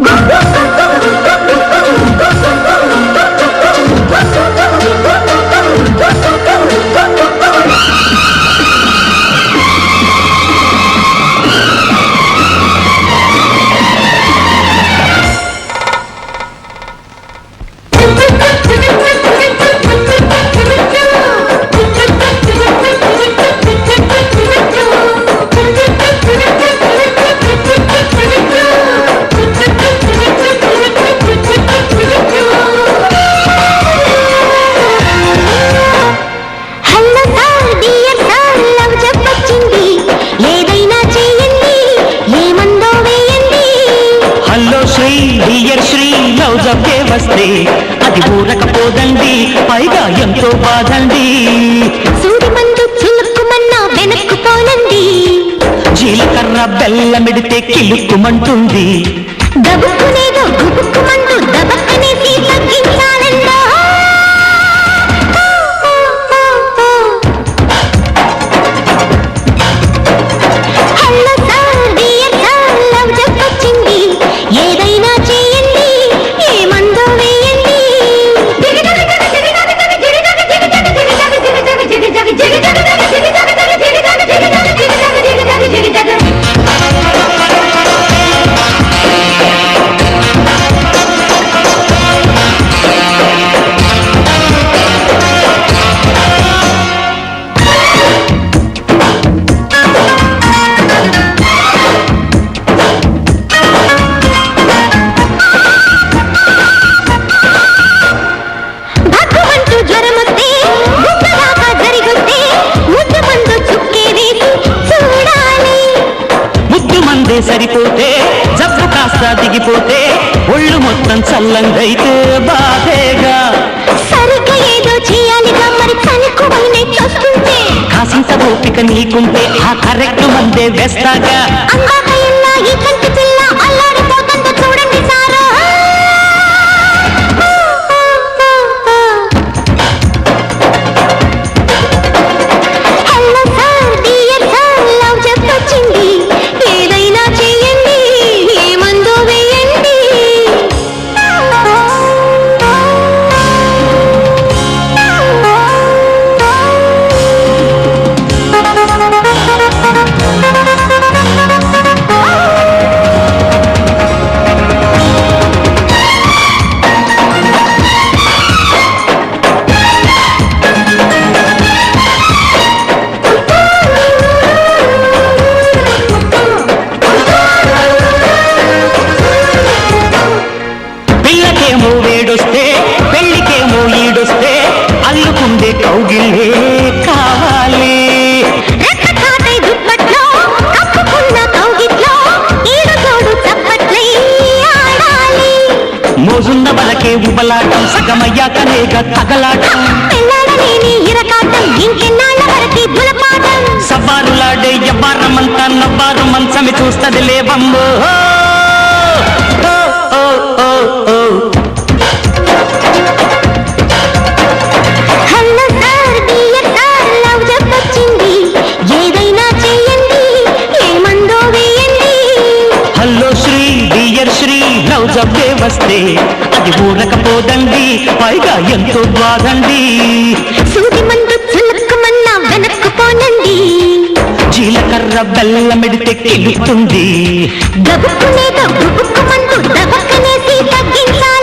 Ha ha ha! వస్తే అది ఊరకపోదండి పైగా ఎంతో బాధండి. సూది మందు చులుక్కుమన్నా వెనక్కు పోనండి. జీలకర్ర బెల్లమిడితే కిలుక్కుమంటుంది. గబుక్కునేదో గుబుక్కుమంటూ దబక్కనేసి తగ్గించాలన్నా సరిపోతే జబ్బు కాస్త దిగిపోతే ఒళ్ళు మొత్తం చల్లంగైతే బాధేగా. సరిగ్గా ఏదో చేయాలిగా మరి కాసింత ఓపిక నీకుంటే ఆ కరెక్ట్ మందే వేస్తాగా. కౌగిల్లే కావాలి. మోజున్న బలకే ఉబలాటం సగమయ్యాకనేగ తగలాటం. సవ్వారులాడే ఎవ్వారమంతా నవ్వారు మంచమి చూస్తది లేవమ్మో ఓ, ఓ, ఓ, జబ్బే వస్తే అది ఊరకపోదండి. పైగా ఎంతో బాధండి. సూది జీలకర్ర బెల్లమిడితే కిలుతుంది తగ్గించాలి.